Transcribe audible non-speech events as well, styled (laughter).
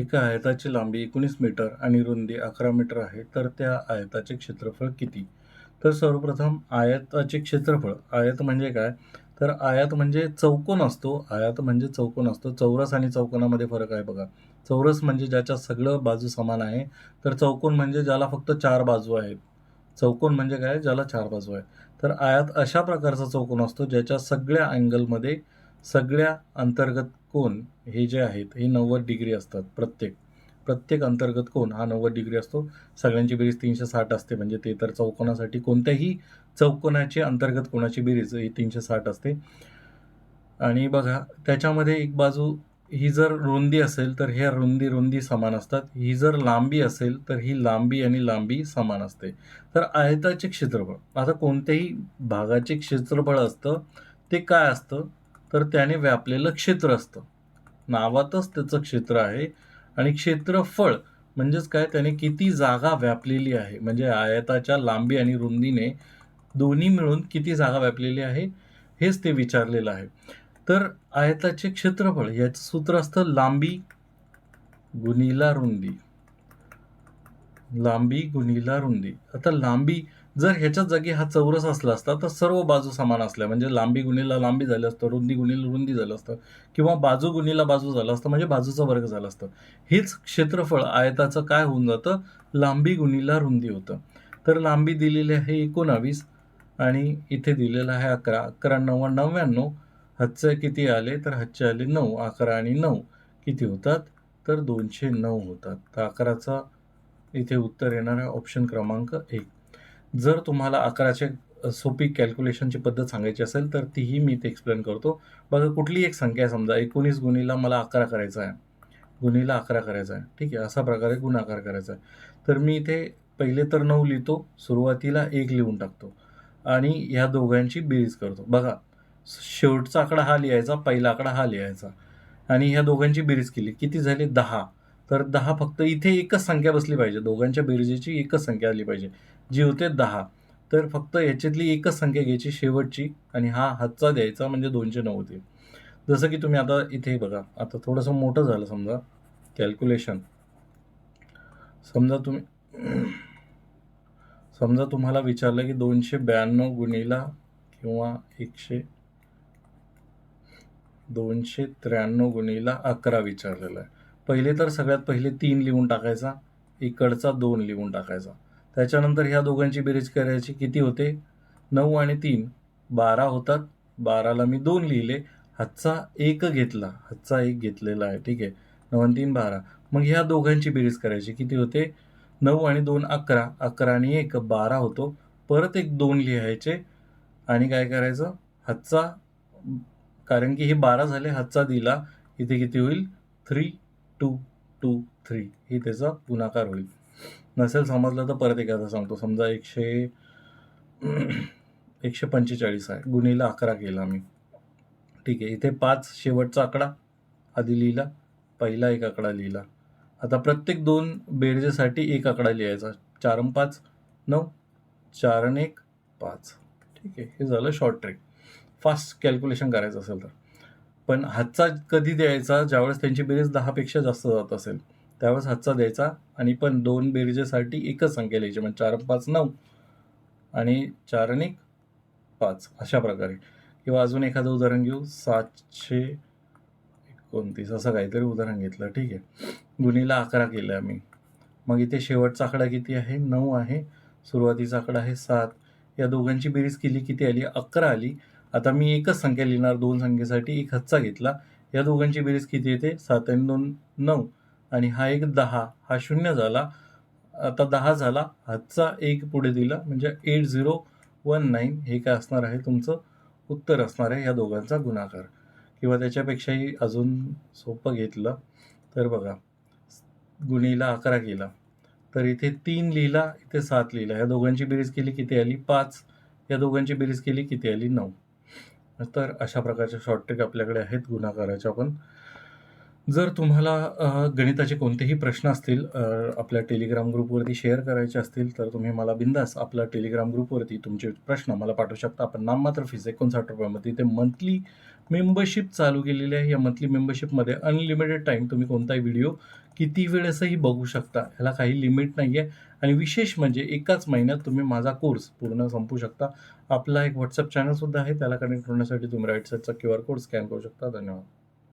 एका आयताची लांबी एकोणीस मीटर आणि रुंदी अकरा मीटर आहे तर त्या आयताचे क्षेत्रफळ किती? तर सर्वप्रथम आयताचे क्षेत्रफळ आयत म्हणजे काय? तर आयात म्हणजे चौकोन असतो आयात म्हणजे चौकोन असतो. चौरस आणि चौकोनामध्ये फरक आहे बघा. चौरस म्हणजे ज्याच्या सगळं बाजू समान आहे तर चौकोन म्हणजे ज्याला फक्त चार बाजू आहेत. चौकोन म्हणजे काय? ज्याला चार बाजू आहे तर आयात अशा प्रकारचा चौकोन असतो ज्याच्या सगळ्या अँगलमध्ये सगळ्या अंतर्गत कोन हे जे आहेत हे नव्वद डिग्री असतात प्रत्येक. प्रत्येक अंतर्गत कोन हा नव्वद डिग्री असतो. सगळ्यांची बेरीज तीनशे साठ असते. म्हणजे ते तर चौकोनासाठी कोणत्याही चौकोनाची अंतर्गत कोणाची बेरीज ही तीनशे साठ असते. आणि बघा त्याच्यामध्ये एक बाजू ही जर रुंदी असेल तर ह्या रुंदी रुंदी समान असतात. ही जर लांबी असेल तर ही लांबी आणि लांबी समान असते. तर आयताचे क्षेत्रफळ आता कोणत्याही भागाचे क्षेत्रफळ असतं ते काय असतं? तर त्याने व्यापलेलं क्षेत्र असतं. नावातच त्याचं क्षेत्र आहे आणि क्षेत्रफळ म्हणजेच काय? त्याने किती जागा व्यापलेली आहे? म्हणजे आयताच्या लांबी आणि रुंदीने दोन्ही मिळून किती जागा व्यापलेली आहे? हेच ते विचारलेलं आहे. तर आयताचे क्षेत्रफळ याचं सूत्र असतं लांबी गुणिला रुंदी. लांबी गुणिला रुंदी. आता लांबी जर ह्याच्या जागी हा चौरस असला असता तर सर्व बाजू समान असल्या म्हणजे लांबी गुणीला लांबी झालं असतं रुंदी गुणीला रुंदी झालं असतं किंवा बाजू गुणीला बाजू झालं असतं म्हणजे बाजूचा वर्ग झाला असतं. हेच क्षेत्रफळ आयताचं काय होऊन जातं? लांबी गुणीला रुंदी होतं. तर लांबी दिलेली आहे एकोणावीस आणि इथे दिलेलं आहे अकरा. अकरा नव्वद नव्याण्णव. हातचं किती आले? तर हच्चे आले नऊ. अकरा आणि नऊ किती होतात? तर दोनशे नऊ होतात. तर अकराचा इथे उत्तर येणार आहे ऑप्शन क्रमांक एक. जर तुम्हाला अकराचे सोपी कॅल्क्युलेशनची पद्धत सांगायची असेल तर तीही मी इथे एक्सप्लेन करतो. बघा कुठली एक संख्या आहे समजा एकोणीस गुणीला मला अकरा करायचा आहे. गुणीला अकरा करायचा आहे. ठीक आहे अशा प्रकारे गुणाकार करायचा आहे. तर मी इथे पहिले तर नऊ लिहितो सुरुवातीला एक लिहून टाकतो आणि ह्या दोघांची बेरीज करतो. बघा शेवटचा आकडा हा लिहायचा पहिला आकडा हा लिहायचा आणि ह्या दोघांची बेरीज केली. किती झाली? दहा. तर दहा फक्त इथे एकच संख्या बसली पाहिजे. दोघांच्या बेरजेची एकच संख्या आली पाहिजे. जी होते दहा. तर फक्त याच्यातली एकच संख्या घ्यायची शेवटची आणि हा हातचा द्यायचा म्हणजे दोनशे नऊ होते. जसं की तुम्ही आता इथे बघा. आता थोडंसं मोठं झालं समजा. कॅल्क्युलेशन. समजा तुम्ही (clears throat) समजा तुम्हाला विचारलं की दोनशे ब्याण्णव गुणीला किंवा एकशे दोनशे त्र्याण्णव गुणीला अकरा विचारलेलं आहे. पहिले तर सगळ्यात पहिले तीन लिहून टाकायचा इकडचा दोन लिहून टाकायचा. त्याच्यानंतर ह्या दोघांची बेरीज करायची किती होते? नऊ आणि तीन. बारा होतात. बाराला मी दोन लिहिले. हातचा एक घेतला. हातचा एक घेतलेला आहे. ठीक आहे. नऊ आणि तीन बारा. मग ह्या दोघांची बेरीज करायची किती होते? नऊ आणि दोन अकरा. अकरा आणि एक बारा होतो. परत एक दोन लिहायचे. आणि काय करायचं? हातचा कारण की हे बारा झाले. हातचा दिला. इथे किती होईल? थ्री टू टू थ्री ही त्याचा गुणाकार होईल. नसेल समजलं तर परत एखादा सांगतो. समजा एकशे एकशे पंचेचाळीस आहे. गुणीला अकरा केला मी. ठीक आहे. इथे पाच शेवटचा आकडा आधी लिहिला. पहिला एक आकडा लिहिला. आता प्रत्येक दोन बेरजेसाठी एक आकडा लिहायचा. चार पाच नऊ. चार एक पाच. ठीक आहे. हे झालं शॉर्ट ट्रेक फास्ट कॅल्क्युलेशन करायचं असेल तर. पण हातचा कधी द्यायचा ज्यावेळेस त्यांची बेरीज दहापेक्षा जास्त जात असेल त्यावेळेस हातचा द्यायचा आणि पण दोन बेरीजेसाठी एकच संख्या लिहायची म्हणजे चार पाच नऊ आणि चार आणि पाच अशा प्रकारे. किंवा अजून एखादं उदाहरण घेऊ सातशे एकोणतीस असं काहीतरी उदाहरण घेतलं ठीक आहे. गुणीला अकरा केलं आम्ही. मग इथे शेवटचा आकडा किती आहे? नऊ आहे. सुरुवातीचा आकडा आहे सात. या दोघांची बेरीज केली किती आली? अकरा आली. आता मी एकच संख्या लिहिणार दोन संख्येसाठी एक हच्चा घेतला. या दोघांची बेरीज किती येते? सात आणि दोन नऊ. आणि हा एक दहा. हा शून्य झाला. आता दहा झाला. हातचा एक पुढे दिला. म्हणजे एट झिरो वन नाईन हे काय असणार आहे? तुमचं उत्तर असणार आहे ह्या दोघांचा गुणाकार. किंवा त्याच्यापेक्षाही अजून सोपं घेतलं. तर बघा. गुणीला अकरा केला. तर इथे तीन लिहिला इथे सात लिहिला. या दोघांची बेरीज केली किती आली? पाच. या दोघांची बेरीज केली किती आली? नऊ. तर अशा प्रकारचे शॉर्ट ट्रिक आपल्याकडे आहेत गुणाकाराच्या पण जर तुम्हाला गणिताचे कोणतेही प्रश्न असतील आपल्या टेलिग्राम ग्रुपवरती शेअर करायचे असतील तर तुम्ही मला बिंदास आपल्या टेलिग्राम ग्रुपवरती तुमचे प्रश्न मला पाठवू शकता. आपण नाममात्र फीज एकोणसाठ रुपयामध्ये ते मंथली मेंबरशिप चालू केलेली आहे. या मंथली मेंबरशिपमध्ये अनलिमिटेड टाईम तुम्ही कोणताही व्हिडिओ किती वेळेसही बघू शकता. ह्याला काही लिमिट नाही आहे आणि विशेष म्हणजे एकाच महिन्यात तुम्ही माझा कोर्स पूर्ण संपू शकता. आपला एक व्हॉट्सअप चॅनलसुद्धा आहे. त्याला कनेक्ट होण्यासाठी तुम्ही राईट साईडचा क्यू आर कोड स्कॅन करू शकता. धन्यवाद.